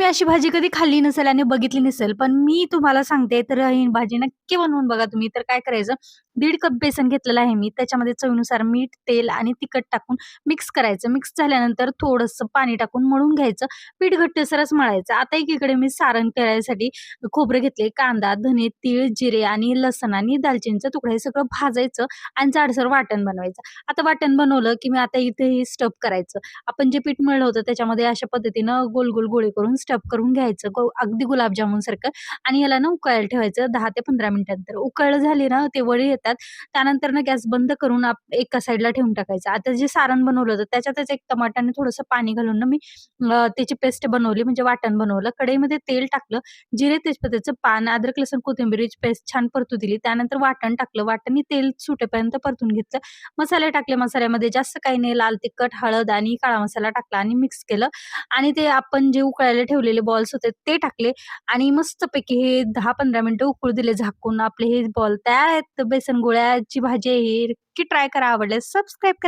तुम्ही अशी भाजी कधी खाल्ली नसेल आणि बघितली नसेल, पण मी तुम्हाला सांगते तर ही भाजी नक्की बनवून बघा तुम्ही. तर काय करायचं, दीड कप बेसन घेतलेलं आहे मी. त्याच्यामध्ये चवीनुसार मीठ, तेल आणि तिखट टाकून मिक्स करायचं. मिक्स झाल्यानंतर थोडंसं पाणी टाकून मळून घ्यायचं. पीठ घट्टसरच मळायचं. आता एकीकडे मी सारण करायसाठी खोबरं घेतले, कांदा, धने, तीळ, जिरे आणि लसण आणि दालचिनीचा तुकडा हे सगळं भाजायचं आणि जाडसर वाटण बनवायचं. आता वाटण बनवलं, की मी आता इथे हे स्टफ करायचं. आपण जे पीठ मळलं होतं त्याच्यामध्ये अशा पद्धतीनं गोल-गोल गोळे करून स्टफ करून घ्यायचं. गो अगदी गुलाबजामुनसारखं आणि ह्याला ना उकळायला ठेवायचं दहा ते 15 मिनिटानंतर. उकळलं झाली ना ते वडे येतात. त्यानंतर ना गॅस बंद करून एका साईडला ठेवून टाकायचं. आता जे सारण बनवलं होतं त्याच्यातच एक टमाट्याने थोडंसं पाणी घालून ना मी त्याची पेस्ट बनवली म्हणजे वाटण बनवलं. कढईमध्ये तेल टाकलं, जिरे, तेजपत्त्याचं पान, अद्रक, लसूण, कोथिंबीरीची पेस्ट छान परतू दिली. त्यानंतर वाटण टाकलं. वाटण तेल सुटेपर्यंत परतून घेतलं. मसाले टाकले. मसाल्यामध्ये जास्त काही नाही लाल तिखट, हळद आणि काळा मसाला टाकला आणि मिक्स केलं आणि ते आपण जे उकळायला ठेवलेले बॉल्स होते ते टाकले आणि मस्तपैकी हे 10-15 मिनिटं उकळू दिले झाकून. आपले हे बॉल तयार आहेत. बेसन गोळ्याची भाजी आहे ही. नक्की ट्राय करा. आवडल्यास सबस्क्राईब करा.